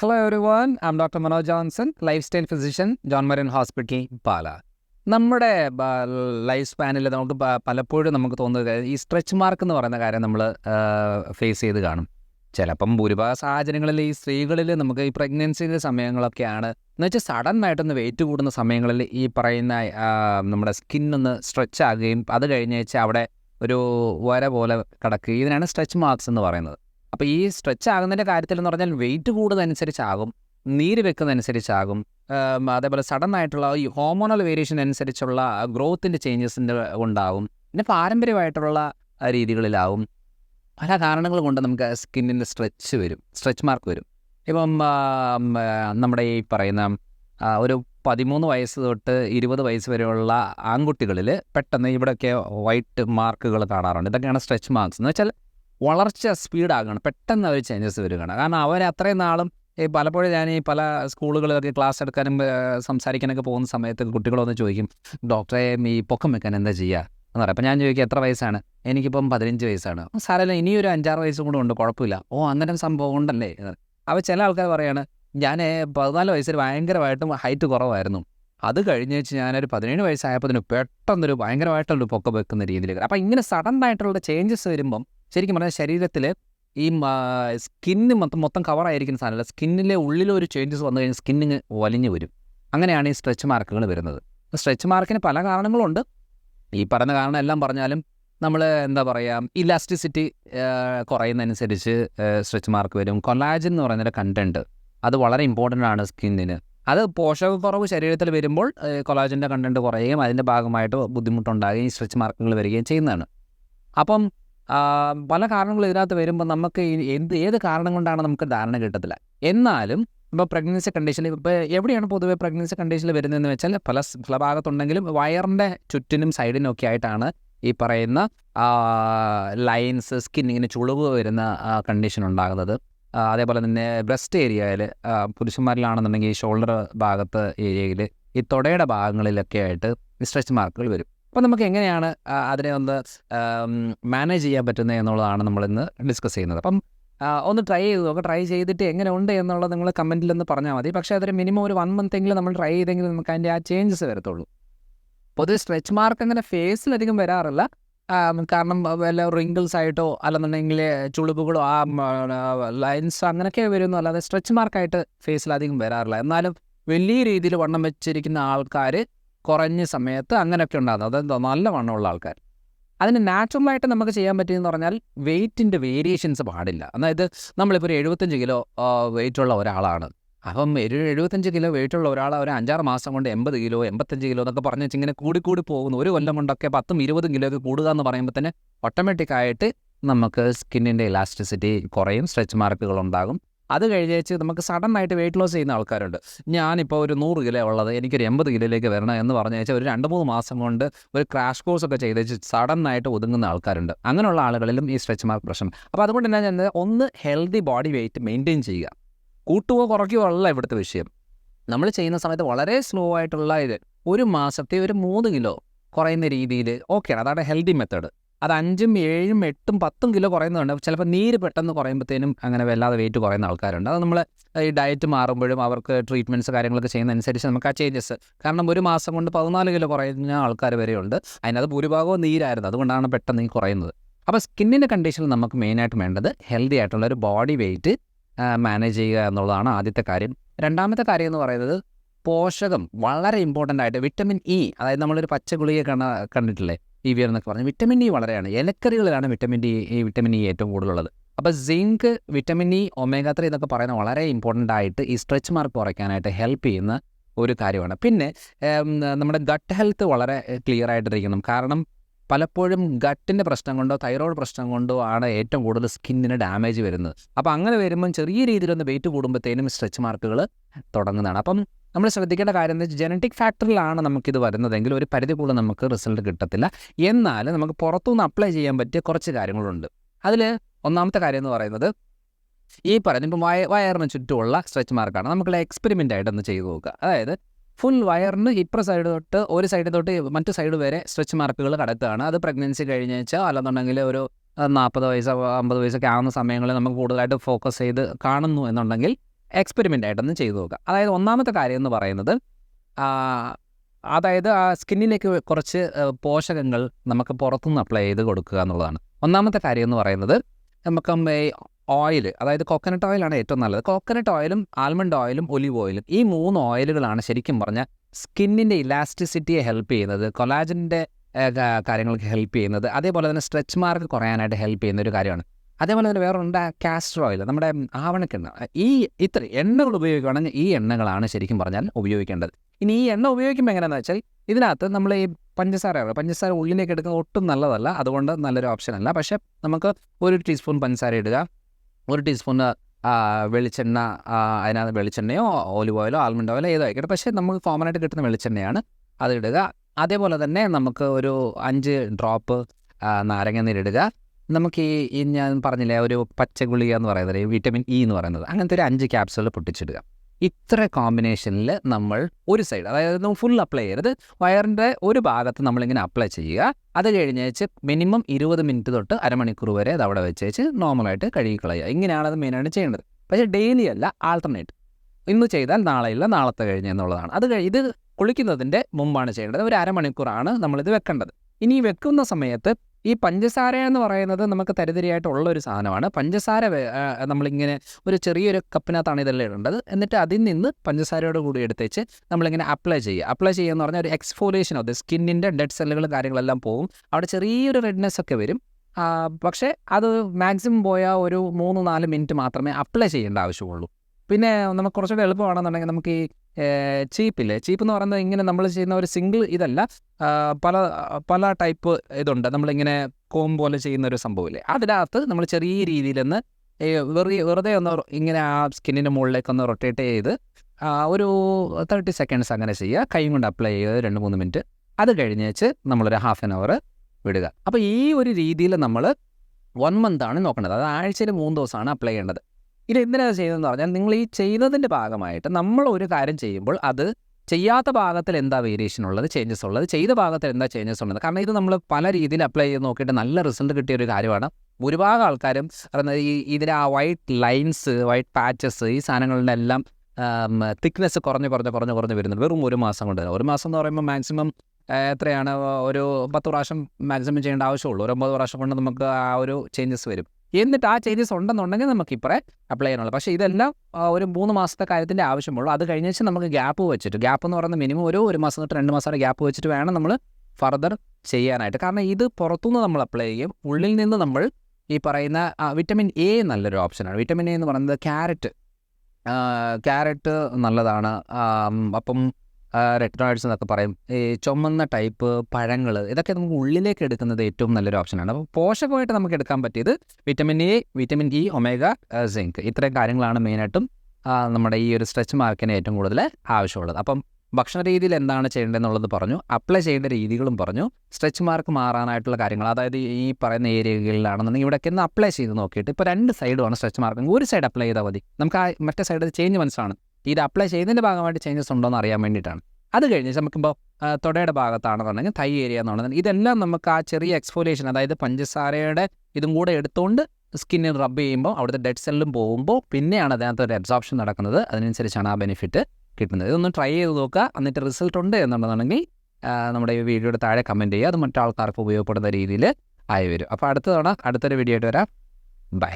Hello I'm doctor Manoj Johnson lifestyle physician John Maran hospital Pala നമ്മുടെ life സ്പാനിൽ നമുക്ക് പലപ്പോഴും നമുക്ക് തോന്നുന്നത് ഈ സ്ട്രെച്ച് മാർക്ക് എന്ന് പറയുന്ന കാര്യം നമ്മൾ ഫേസ് ചെയ്ത് കാണും. ചിലപ്പം ഭൂരിഭാഗ സാഹചര്യങ്ങളിൽ ഈ സ്ത്രീകളിൽ നമുക്ക് ഈ പ്രഗ്നൻസിയുടെ സമയങ്ങളൊക്കെയാണ്. എന്ന് വെച്ചാൽ സഡൻ ആയിട്ടൊന്ന് വെയിറ്റ് കൂടുന്ന സമയങ്ങളിൽ ഈ പറയുന്ന നമ്മുടെ സ്കിൻ ഒന്ന് സ്ട്രെച്ച് ആകുകയും അത് കഴിഞ്ഞ് വെച്ചാൽ അവിടെ ഒരു വര പോലെ കിടക്കുകയും. ഇതിനാണ് സ്ട്രെച്ച് മാർക്സ് എന്ന് പറയുന്നത്. അപ്പോൾ ഈ സ്ട്രെച്ച് ആകുന്നതിന്റെ കാര്യത്തിൽ എന്ന് പറഞ്ഞാൽ വെയിറ്റ് കൂടുന്നതനുസരിച്ചാകും നീര് വെക്കുന്നതനുസരിച്ചാകും അതേപോലെ സഡൻ ആയിട്ടുള്ള ഈ ഹോമോണൽ വേരിയേഷൻ അനുസരിച്ചുള്ള ഗ്രോത്തിന്റെ ചേഞ്ചസിന്റെ ഉണ്ടാവും പിന്നെ പാരമ്പര്യമായിട്ടുള്ള രീതികളിലാവും. പല കാരണങ്ങൾ കൊണ്ട് നമുക്ക് സ്കിന്നിന്റെ സ്ട്രെച്ച് വരും സ്ട്രെച്ച് മാർക്ക് വരും. ഇപ്പം നമ്മുടെ ഈ പറയുന്ന ഒരു പതിമൂന്ന് വയസ്സ് തൊട്ട് ഇരുപത് വയസ്സ് വരെയുള്ള ആൺകുട്ടികളിൽ പെട്ടെന്ന് ഇവിടെയൊക്കെ വൈറ്റ് മാർക്കുകൾ കാണാറുണ്ട്. ഇതൊക്കെയാണ് സ്ട്രെച്ച് മാർക്സ് എന്ന് വെച്ചാൽ വളർച്ച സ്പീഡാകണം. പെട്ടെന്ന് അവർ ചേഞ്ചസ് വരികയാണ്. കാരണം അവർ അത്രയും നാളും ഈ പലപ്പോഴും ഞാൻ ഈ പല സ്കൂളുകളിലൊക്കെ ക്ലാസ് എടുക്കാനും സംസാരിക്കാനൊക്കെ പോകുന്ന സമയത്ത് കുട്ടികളൊന്ന് ചോദിക്കും ഡോക്ടറെ ഈ പൊക്കം വെക്കാൻ എന്താ ചെയ്യുക എന്ന് പറയാം. അപ്പം ഞാൻ ചോദിക്കും എത്ര വയസ്സാണ്? എനിക്കിപ്പം പതിനഞ്ച് വയസ്സാണ്. സാരല്ല ഇനിയൊരു അഞ്ചാറ് വയസ്സും കൂടെ ഉണ്ട് കുഴപ്പമില്ല. ഓ അങ്ങനെ സംഭവം ഉണ്ടല്ലേ? അപ്പോൾ ചില ആൾക്കാർ പറയാണ് ഞാൻ പതിനാല് വയസ്സിൽ ഭയങ്കരമായിട്ടും ഹൈറ്റ് കുറവായിരുന്നു. അത് കഴിഞ്ഞ് വെച്ച് ഞാനൊരു പതിനേഴ് വയസ്സായപ്പോൾ പെട്ടെന്നൊരു ഭയങ്കരമായിട്ടുള്ള പൊക്കം വെക്കുന്ന രീതിയിലേക്ക് അപ്പം ഇങ്ങനെ സഡൻ ആയിട്ടുള്ള ചേഞ്ചസ് വരുമ്പം ശരിക്കും പറഞ്ഞാൽ ശരീരത്തിൽ ഈ സ്കിന്ന് മൊത്തം മൊത്തം കവറായിരിക്കുന്ന സാധനമല്ല. സ്കിന്നിലെ ഉള്ളിലൊരു ചേഞ്ചസ് വന്നു കഴിഞ്ഞാൽ സ്കിന്നിങ് വലിഞ്ഞു വരും. അങ്ങനെയാണ് ഈ സ്ട്രെച്ച് മാർക്കുകൾ വരുന്നത്. സ്ട്രെച്ച് മാർക്കിന് പല കാരണങ്ങളുണ്ട്. ഈ പറഞ്ഞ കാരണം എല്ലാം പറഞ്ഞാലും നമ്മൾ എന്താ പറയുക ഇലാസ്റ്റിസിറ്റി കുറയുന്നതനുസരിച്ച് സ്ട്രെച്ച് മാർക്ക് വരും. കൊലാജൻ എന്ന് പറയുന്നൊരു കണ്ടന്റ് അത് വളരെ ഇമ്പോർട്ടന്റ് ആണ് സ്കിന്നിന്. അത് പോഷകക്കുറവ് ശരീരത്തിൽ വരുമ്പോൾ കൊലാജന്റെ കണ്ടന്റ് കുറയുകയും അതിന്റെ ഭാഗമായിട്ട് ബുദ്ധിമുട്ടുണ്ടാകുകയും സ്ട്രെച്ച് മാർക്കുകൾ വരികയും ചെയ്യുന്നതാണ്. അപ്പം പല കാരണങ്ങൾ ഇതിനകത്ത് വരുമ്പോൾ നമുക്ക് എന്ത് ഏത് കാരണം കൊണ്ടാണ് നമുക്ക് ധാരണ കിട്ടത്തില്ല. എന്നാലും ഇപ്പോൾ പ്രഗ്നൻസി കണ്ടീഷൻ ഇപ്പോൾ എവിടെയാണ് പൊതുവെ പ്രഗ്നൻസി കണ്ടീഷനിൽ വരുന്നതെന്ന് വെച്ചാൽ പല പല ഭാഗത്തുണ്ടെങ്കിലും വയറിന്റെ ചുറ്റിനും സൈഡിനും ഒക്കെ ആയിട്ടാണ് ഈ പറയുന്ന ലൈൻസ് സ്കിൻ ഇങ്ങനെ ചുളിവ് വരുന്ന കണ്ടീഷൻ ഉണ്ടാകുന്നത്. അതേപോലെ തന്നെ ബ്രസ്റ്റ് ഏരിയയിൽ പുരുഷന്മാരിലാണെന്നുണ്ടെങ്കിൽ ഈ ഷോൾഡർ ഭാഗത്ത് ഏരിയയിൽ ഈ തുടയുടെ ഭാഗങ്ങളിലൊക്കെ ആയിട്ട് സ്ട്രെച്ച് മാർക്കുകൾ വരും. അപ്പോൾ നമുക്ക് എങ്ങനെയാണ് അതിനെ ഒന്ന് മാനേജ് ചെയ്യാൻ പറ്റുന്നത് എന്നുള്ളതാണ് നമ്മളിന്ന് ഡിസ്കസ് ചെയ്യുന്നത്. അപ്പം ഒന്ന് ട്രൈ ചെയ്ത് നോക്കുക ട്രൈ ചെയ്തിട്ട് എങ്ങനെ ഉണ്ട് എന്നുള്ളത് നിങ്ങൾ കമന്റിൽ ഒന്ന് പറഞ്ഞാൽ മതി. പക്ഷേ അതൊരു മിനിമം ഒരു വൺ മന്ത് എങ്കിലും നമ്മൾ ട്രൈ ചെയ്തെങ്കിൽ നമുക്ക് അതിന്റെ ആ ചേഞ്ചസ് വരത്തുള്ളൂ. പൊതുവെ സ്ട്രെച്ച് മാർക്ക് അങ്ങനെ ഫേസിലധികം വരാറില്ല. കാരണം വല്ല റിങ്കിൾസ് ആയിട്ടോ അല്ലെന്നുണ്ടെങ്കിൽ ചുളിവുകളോ ആ ലൈൻസ് അങ്ങനെയൊക്കെ വരുന്നു. അല്ലാതെ സ്ട്രെച്ച് മാർക്കായിട്ട് ഫേസിലധികം വരാറില്ല. എന്നാലും വലിയ രീതിയിൽ വണ്ണം വെച്ചിരിക്കുന്ന ആൾക്കാർ കുറഞ്ഞ സമയത്ത് അങ്ങനെയൊക്കെ ഉണ്ടാകുന്നത്. അതെന്താ നല്ല വണ്ണമുള്ള ആൾക്കാർ. അതിന് നാച്ചുറലായിട്ട് നമുക്ക് ചെയ്യാൻ പറ്റിയെന്ന് പറഞ്ഞാൽ വെയിറ്റിന്റെ വേരിയേഷൻസ് പാടില്ല. അതായത് നമ്മളിപ്പോൾ ഒരു എഴുപത്തഞ്ച് കിലോ വെയിറ്റുള്ള ഒരാളാണ്. അപ്പം ഒരു എഴുപത്തഞ്ച് കിലോ വെയിറ്റുള്ള ഒരാൾ ഒരു അഞ്ചാറ് മാസം കൊണ്ട് എൺപത് കിലോ എൺപത്തഞ്ച് കിലോ എന്നൊക്കെ പറഞ്ഞ് വെച്ച് ഇങ്ങനെ കൂടി കൂടി പോകുന്നു. ഒരു കൊല്ലം കൊണ്ടൊക്കെ പത്തും ഇരുപതും കിലോ ഒക്കെ കൂടുക എന്ന് പറയുമ്പോൾ തന്നെ ഓട്ടോമാറ്റിക്കായിട്ട് നമുക്ക് സ്കിന്നിന്റെ ഇലാസ്റ്റിസിറ്റി കുറയും സ്ട്രെച്ച് മാർക്കുകൾ ഉണ്ടാകും. അത് കഴിഞ്ഞേച്ച് നമുക്ക് സഡൻ ആയിട്ട് വെയിറ്റ് ലോസ് ചെയ്യുന്ന ആൾക്കാരുണ്ട്. ഞാനിപ്പോൾ ഒരു നൂറ് കിലോ ഉള്ളത് എനിക്കൊരു എൺപത് കിലോയിലേക്ക് വരണം എന്ന് പറഞ്ഞു ഒരു രണ്ട് മൂന്ന് മാസം കൊണ്ട് ഒരു ക്രാഷ് കോഴ്സ് ഒക്കെ ചെയ്ത് വെച്ച് സഡൻ ആയിട്ട് ഒതുങ്ങുന്ന ആൾക്കാരുണ്ട്. അങ്ങനെയുള്ള ആളുകളിലും ഈ സ്ട്രെച്ച് മാർക്ക് പ്രശ്നം. അപ്പോൾ അതുകൊണ്ട് തന്നെ ഞാൻ ഒന്ന് ഹെൽത്തി ബോഡി വെയിറ്റ് മെയിന്റെയിൻ ചെയ്യുക. കൂട്ടുകയോ കുറയ്ക്കുകയോ അല്ല ഇവിടുത്തെ വിഷയം. നമ്മൾ ചെയ്യുന്ന സമയത്ത് വളരെ സ്ലോ ആയിട്ടുള്ള ഇത്. ഒരു മാസത്തെ ഒരു മൂന്ന് കിലോ കുറയുന്ന രീതിയിൽ ഓക്കെയാണ് അതാണ് ഹെൽത്തി മെത്തേഡ് അത് അഞ്ചും ഏഴും എട്ടും പത്തും കിലോ കുറയുന്നുണ്ട് ചിലപ്പോൾ നീര് പെട്ടെന്ന് കുറയുമ്പോഴത്തേനും അങ്ങനെ വല്ലാതെ വെയിറ്റ് കുറയുന്ന ആൾക്കാരുണ്ട്. അത് നമ്മൾ ഈ ഡയറ്റ് മാറുമ്പോഴും അവർക്ക് ട്രീറ്റ്മെന്റ്സ് കാര്യങ്ങളൊക്കെ ചെയ്യുന്നതനുസരിച്ച് നമുക്ക് ആ ചേഞ്ചസ് കാരണം ഒരു മാസം കൊണ്ട് പതിനാല് കിലോ കുറയുന്ന ആൾക്കാർ വരെയുണ്ട്. അതിനകത്ത് ഭൂരിഭാഗവും നീരായിരുന്നു. അതുകൊണ്ടാണ് പെട്ടെന്ന് ഈ കുറയുന്നത്. അപ്പോൾ സ്കിന്നിന്റെ കണ്ടീഷനിൽ നമുക്ക് മെയിനായിട്ട് വേണ്ടത് ഹെൽത്തി ആയിട്ടുള്ള ഒരു ബോഡി വെയിറ്റ് മാനേജ് ചെയ്യുക എന്നുള്ളതാണ് ആദ്യത്തെ കാര്യം. രണ്ടാമത്തെ കാര്യം എന്ന് പറയുന്നത് പോഷകം വളരെ ഇമ്പോർട്ടന്റ് ആയിട്ട് വിറ്റമിൻ ഇ അതായത് നമ്മളൊരു പച്ച ഗുളിക കണ്ട കണ്ടിട്ടില്ലേ? ഇ വി എന്നൊക്കെ പറഞ്ഞാൽ വിറ്റമിൻ ഇ വളരെയാണ്. ഇലക്കറികളിലാണ് വിറ്റമിൻ ഡി ഈ വിറ്റമിൻ ഇ ഏറ്റവും കൂടുതലുള്ളത്. അപ്പോൾ zinc vitamin E omega three എന്നൊക്കെ പറയുന്ന വളരെ ഇമ്പോർട്ടന്റ് ആയിട്ട് ഈ സ്ട്രെച്ച് മാർക്ക് കുറയ്ക്കാനായിട്ട് ഹെൽപ്പ് ചെയ്യുന്ന ഒരു കാര്യമാണ്. പിന്നെ നമ്മുടെ ഗട്ട് ഹെൽത്ത് വളരെ ക്ലിയർ ആയിട്ടിരിക്കണം കാരണം പലപ്പോഴും ഗട്ടിന്റെ പ്രശ്നം കൊണ്ടോ തൈറോയ്ഡ് പ്രശ്നം കൊണ്ടോ ആണ് ഏറ്റവും കൂടുതൽ സ്കിന്നിന് ഡാമേജ് വരുന്നത്. അപ്പോൾ അങ്ങനെ വരുമ്പം ചെറിയ രീതിയിലൊന്ന് വെയിറ്റ് കൂടുമ്പോഴത്തേനും സ്ട്രെച്ച് മാർക്കുകൾ തുടങ്ങുന്നതാണ്. അപ്പം നമ്മൾ ശ്രദ്ധിക്കേണ്ട കാര്യം എന്ന് വെച്ചാൽ ജനറ്റിക് ഫാക്ടറിലാണ് നമുക്കിത് വരുന്നതെങ്കിൽ ഒരു പരിധി കൂടുതൽ നമുക്ക് റിസൾട്ട് കിട്ടത്തില്ല. എന്നാൽ നമുക്ക് പുറത്തുനിന്ന് അപ്ലൈ ചെയ്യാൻ പറ്റിയ കുറച്ച് കാര്യങ്ങളുണ്ട്. അതിൽ ഒന്നാമത്തെ കാര്യം എന്ന് പറയുന്നത് ഈ പറയുന്ന ഇപ്പം വയ വയറിന് ചുറ്റുമുള്ള സ്ട്രെച്ച് മാർക്കാണ് നമുക്ക് എക്സ്പെരിമെന്റ് ആയിട്ട് ഒന്ന് ചെയ്തു നോക്കുക. അതായത് ഫുൾ വയറിന് ഇപ്പുറ സൈഡ് തൊട്ട് ഒരു സൈഡ് തൊട്ട് മറ്റു സൈഡ് വരെ സ്ട്രെച്ച് മാർക്കുകൾ കടത്തുകയാണ്. അത് പ്രഗ്നൻസി കഴിഞ്ഞ് വെച്ചാൽ അല്ലെന്നുണ്ടെങ്കിൽ ഒരു നാൽപ്പത് വയസ്സോ അമ്പത് വയസ്സൊക്കെ ആവുന്ന സമയങ്ങളിൽ നമുക്ക് കൂടുതലായിട്ട് ഫോക്കസ് ചെയ്ത് കാണുന്നു എന്നുണ്ടെങ്കിൽ എക്സ്പെരിമെന്റ് ആയിട്ടൊന്ന് ചെയ്തു നോക്കുക അതായത് ഒന്നാമത്തെ കാര്യം എന്ന് പറയുന്നത് അതായത് ആ സ്കിന്നിലേക്ക് കുറച്ച് പോഷകങ്ങൾ നമുക്ക് പുറത്തുനിന്ന് അപ്ലൈ ചെയ്ത് കൊടുക്കുക എന്നുള്ളതാണ്. ഒന്നാമത്തെ കാര്യം എന്ന് പറയുന്നത് നമുക്ക് ഓയിൽ അതായത് കോക്കനട്ട് ഓയിലാണ് ഏറ്റവും നല്ലത്. കോക്കനട്ട് ഓയിലും ആൽമണ്ട് ഓയിലും ഒലിവ് ഓയിലും ഈ മൂന്ന് ഓയിലുകളാണ് ശരിക്കും പറഞ്ഞാൽ സ്കിന്നിന്റെ ഇലാസ്റ്റിസിറ്റിയെ ഹെൽപ്പ് ചെയ്യുന്നത് കൊലാജന്റെ കാര്യങ്ങൾക്ക് ഹെൽപ്പ് ചെയ്യുന്നത് അതേപോലെ തന്നെ സ്ട്രെച്ച് മാർക്ക് കുറയാനായിട്ട് ഹെൽപ്പ് ചെയ്യുന്ന ഒരു കാര്യമാണ്. അതേപോലെ തന്നെ വേറെ ഉണ്ട് കാസ്റ്റർ ഓയിൽ നമ്മുടെ ആവണക്കെണ്ണ. ഈ ഇത്ര എണ്ണകൾ ഉപയോഗിക്കുകയാണെങ്കിൽ ഈ എണ്ണകളാണ് ശരിക്കും പറഞ്ഞാൽ ഉപയോഗിക്കേണ്ടത്. ഇനി ഈ എണ്ണ ഉപയോഗിക്കുമ്പോൾ എങ്ങനെയാണെന്ന് വെച്ചാൽ ഇതിനകത്ത് നമ്മൾ ഈ പഞ്ചസാര പഞ്ചസാര ഉള്ളിലേക്ക് എടുക്കുന്നത് ഒട്ടും നല്ലതല്ല. അതുകൊണ്ട് നല്ലൊരു ഓപ്ഷൻ അല്ല. പക്ഷേ നമുക്ക് ഒരു ടീസ്പൂൺ പഞ്ചസാര ഇടുക ഒരു ടീസ്പൂൺ വെളിച്ചെണ്ണ അതിനകത്ത് വെളിച്ചെണ്ണയോ ഓലിവ് ഓയിലോ ആൽമണ്ട് ഓയിലോ ഏതോ ആയിക്കോട്ടെ. പക്ഷേ നമുക്ക് കോമൺ ആയിട്ട് കിട്ടുന്ന വെളിച്ചെണ്ണയാണ് അത് ഇടുക. അതേപോലെ തന്നെ നമുക്ക് ഒരു അഞ്ച് ഡ്രോപ്പ് നാരങ്ങ നീരിടുക നമുക്ക് ഈ ഞാൻ പറഞ്ഞില്ലേ ഒരു പച്ച ഗുളിക എന്ന് പറയുന്നത് വിറ്റമിൻ ഇ എന്ന് പറയുന്നത് അങ്ങനത്തെ ഒരു അഞ്ച് ക്യാപ്സുകൾ പൊട്ടിച്ചിടുക. ഇത്ര കോമ്പിനേഷനിൽ നമ്മൾ ഒരു സൈഡ് അതായത് ഫുൾ അപ്ലൈ ചെയ്യരുത്. വയറിന്റെ ഒരു ഭാഗത്ത് നമ്മളിങ്ങനെ അപ്ലൈ ചെയ്യുക. അത് കഴിഞ്ഞ് വെച്ച് മിനിമം ഇരുപത് മിനിറ്റ് തൊട്ട് അരമണിക്കൂർ വരെ അത് അവിടെ വെച്ച് വെച്ച് നോർമലായിട്ട് കഴുകിക്കളയുക. ഇങ്ങനെയാണ് അത് മെയിനായിട്ട് ചെയ്യേണ്ടത്. പക്ഷേ ഡെയിലി അല്ല ആൾട്ടർനേറ്റ് ഇന്ന് ചെയ്താൽ നാളെയില്ല നാളത്തെ കഴിഞ്ഞ് എന്നുള്ളതാണ്. അത് ഇത് കുളിക്കുന്നതിന്റെ മുമ്പാണ് ചെയ്യേണ്ടത്. ഒരു അരമണിക്കൂറാണ് നമ്മളിത് വെക്കേണ്ടത്. ഇനി വെക്കുന്ന സമയത്ത് ഈ പഞ്ചസാര എന്ന് പറയുന്നത് നമുക്ക് തരിതരിയായിട്ടുള്ള ഒരു സാധനമാണ്. പഞ്ചസാര നമ്മളിങ്ങനെ ഒരു ചെറിയൊരു കപ്പിനകത്താണ് ഇതെല്ലാം ഇടേണ്ടത്. എന്നിട്ട് അതിൽ നിന്ന് പഞ്ചസാരയോട് കൂടി എടുത്തേച്ച് നമ്മളിങ്ങനെ അപ്ലൈ ചെയ്യുക. അപ്ലൈ ചെയ്യുക എന്ന് പറഞ്ഞാൽ ഒരു എക്സ്ഫോലേഷൻ ഓഫ് സ്കിന്നിന്റെ ഡെഡ് സെല്ലുകളും കാര്യങ്ങളെല്ലാം പോകും അവിടെ ചെറിയൊരു റെഡ്നെസ് ഒക്കെ വരും. പക്ഷേ അത് മാക്സിമം പോയാൽ ഒരു മൂന്ന് നാല് മിനിറ്റ് മാത്രമേ അപ്ലൈ ചെയ്യേണ്ട ആവശ്യമുള്ളൂ. പിന്നെ നമുക്ക് കുറച്ചുകൂടെ എളുപ്പമാണെന്നുണ്ടെങ്കിൽ നമുക്ക് ഈ ചീപ്പില്ലേ ചീപ്പ് എന്ന് പറയുന്നത് ഇങ്ങനെ നമ്മൾ ചെയ്യുന്ന ഒരു സിംഗിൾ ഇതല്ല. പല പല ടൈപ്പ് ഇതുണ്ട്. നമ്മളിങ്ങനെ കോം പോലെ ചെയ്യുന്ന ഒരു സംഭവമില്ലേ. അതിനകത്ത് നമ്മൾ ചെറിയ രീതിയിലൊന്ന് വെറുതെ വെറുതെ ഒന്ന് ഇങ്ങനെ ആ സ്കിന്നിന്റെ മുകളിലേക്ക് ഒന്ന് റൊട്ടേറ്റ് ചെയ്ത് ഒരു തേർട്ടി സെക്കൻഡ്സ് അങ്ങനെ ചെയ്യുക. കൈ കൊണ്ട് അപ്ലൈ ചെയ്ത് രണ്ട് മൂന്ന് മിനിറ്റ്. അത് കഴിഞ്ഞ് വെച്ച് നമ്മളൊരു ഹാഫ് ആൻ അവർ വിടുക. അപ്പോൾ ഈ ഒരു രീതിയിൽ നമ്മൾ വൺ മന്ത് ആണ് നോക്കേണ്ടത്. അത് ആഴ്ചയിൽ മൂന്ന് ദിവസമാണ് അപ്ലൈ ചെയ്യേണ്ടത്. ഇത് എന്തിനാണ് ചെയ്യുന്നതെന്ന് പറഞ്ഞാൽ നിങ്ങൾ ഈ ചെയ്യുന്നതിന്റെ ഭാഗമായിട്ട് നമ്മൾ ഒരു കാര്യം ചെയ്യുമ്പോൾ അത് ചെയ്യാത്ത ഭാഗത്തിൽ എന്താ വേരിയേഷൻ ഉള്ളത് ചേഞ്ചസ് ഉള്ളത് ചെയ്ത ഭാഗത്തിൽ എന്താ ചേഞ്ചസ് ഉള്ളത്? കാരണം ഇത് നമ്മൾ പല രീതിയിൽ അപ്ലൈ ചെയ്ത് നോക്കിയിട്ട് നല്ല റിസൾട്ട് കിട്ടിയ ഒരു കാര്യമാണ്. ഭൂരിഭാഗം ആൾക്കാരും ഈ ഇതിന് ആ വൈറ്റ് ലൈൻസ് വൈറ്റ് പാച്ചസ് ഈ സാധനങ്ങളുടെ എല്ലാം തിക്നെസ് കുറഞ്ഞ് കുറഞ്ഞ് കുറഞ്ഞ് കുറഞ്ഞ് വരുന്നുണ്ട്. വെറും ഒരു മാസം കൊണ്ട് ഒരു മാസം എന്ന് പറയുമ്പോൾ മാക്സിമം എത്രയാണ്? ഒരു പത്ത് പ്രാവശ്യം മാക്സിമം ചെയ്യേണ്ട ആവശ്യമുള്ളൂ. ഒരു ഒമ്പത് പ്രാവശ്യം കൊണ്ട് നമുക്ക് ആ ഒരു ചേഞ്ചസ് വരും. എന്നിട്ട് ആ ചേഞ്ചസ് ഉണ്ടെന്നുണ്ടെങ്കിൽ നമുക്ക് ഇപ്പറേ അപ്ലൈ ചെയ്യാനുള്ളൂ. പക്ഷേ ഇതെല്ലാം ഒരു മൂന്ന് മാസത്തെ കാര്യത്തിന്റെ ആവശ്യമുള്ളൂ. അത് കഴിഞ്ഞ വെച്ചാൽ നമുക്ക് ഗ്യാപ്പ് വെച്ചിട്ട് ഗ്യാപ്പ് എന്ന് പറയുന്നത് മിനിമം ഒരു ഒരു മാസം തൊട്ട് രണ്ട് മാസം ഗ്യാപ്പ് വെച്ചിട്ട് വേണം നമ്മൾ ഫർദർ ചെയ്യാനായിട്ട്. കാരണം ഇത് പുറത്തുനിന്ന് നമ്മൾ അപ്ലൈ ചെയ്യും ഉള്ളിൽ നിന്ന് നമ്മൾ ഈ പറയുന്ന വിറ്റമിൻ എ നല്ലൊരു ഓപ്ഷനാണ് വിറ്റമിൻ എ എന്ന് പറയുന്നത് ക്യാരറ്റ് ക്യാരറ്റ് നല്ലതാണ്. അപ്പം റെറ്റിനോയിഡ്സ് എന്നൊക്കെ പറയും. ഈ ചുമന്ന ടൈപ്പ് പഴങ്ങൾ ഇതൊക്കെ നമുക്ക് ഉള്ളിലേക്ക് എടുക്കുന്നത് ഏറ്റവും നല്ലൊരു ഓപ്ഷനാണ് അപ്പോൾ പോഷകമായിട്ട് നമുക്ക് എടുക്കാൻ പറ്റിയത് vitamin A vitamin E omega zinc ഇത്രയും കാര്യങ്ങളാണ് മെയിനായിട്ടും നമ്മുടെ ഈ ഒരു സ്ട്രെച്ച് മാർക്കിന് ഏറ്റവും കൂടുതൽ ആവശ്യമുള്ളത്. അപ്പം ഭക്ഷണ രീതിയിൽ എന്താണ് ചെയ്യേണ്ടതെന്നുള്ളത് പറഞ്ഞു അപ്ലൈ ചെയ്യേണ്ട രീതികളും പറഞ്ഞു സ്ട്രെച്ച് മാർക്ക് മാറാനായിട്ടുള്ള കാര്യങ്ങൾ അതായത് ഈ പറയുന്ന ഏരിയകളിലാണെന്നുണ്ടെങ്കിൽ ഇവിടെയൊക്കെ ഒന്ന് അപ്ലൈ ചെയ്ത് നോക്കിയിട്ട് ഇപ്പോൾ രണ്ട് സൈഡുമാണ് സ്ട്രെച്ച് മാർക്ക് ഒരു സൈഡ് അപ്ലൈ ചെയ്താൽ മതി. നമുക്ക് ആ മറ്റേ സൈഡ് ചേഞ്ച് മനസ്സിലാണ് ഇത് അപ്ലൈ ചെയ്തതിന്റെ ഭാഗമായിട്ട് ചേഞ്ചസ് ഉണ്ടോ എന്ന് അറിയാൻ വേണ്ടിയിട്ടാണ്. അത് കഴിഞ്ഞ് നമുക്കിപ്പോൾ തൊടയുടെ ഭാഗത്താണെന്നുണ്ടെങ്കിൽ തൈ ഏരിയ എന്നുണ്ടെങ്കിൽ ഇതെല്ലാം നമുക്ക് ആ ചെറിയ എക്സ്ഫോലിയേഷൻ അതായത് പഞ്ചസാരയുടെ ഇതും കൂടെ എടുത്തുകൊണ്ട് സ്കിന്നിൽ റബ്ബ് ചെയ്യുമ്പോൾ അവിടുത്തെ ഡെഡ് സെല്ലും പോകുമ്പോൾ പിന്നെയാണ് അതിനകത്ത് ഒരു അബ്സോർപ്ഷൻ നടക്കുന്നത്. അതിനനുസരിച്ചാണ് ആ ബെനിഫിറ്റ് കിട്ടുന്നത്. ഇതൊന്ന് ട്രൈ ചെയ്ത് നോക്കുക. എന്നിട്ട് റിസൾട്ട് ഉണ്ട് എന്നുണ്ടെന്നുണ്ടെങ്കിൽ നമ്മുടെ ഈ വീഡിയോയുടെ താഴെ കമന്റ് ചെയ്യുക. അത് മറ്റാൾക്കാർക്ക് ഉപയോഗപ്പെടുന്ന രീതിയിൽ ആയി വരും. അപ്പോൾ അടുത്ത തവണ അടുത്തൊരു വീഡിയോ ആയിട്ട് വരാം. ബൈ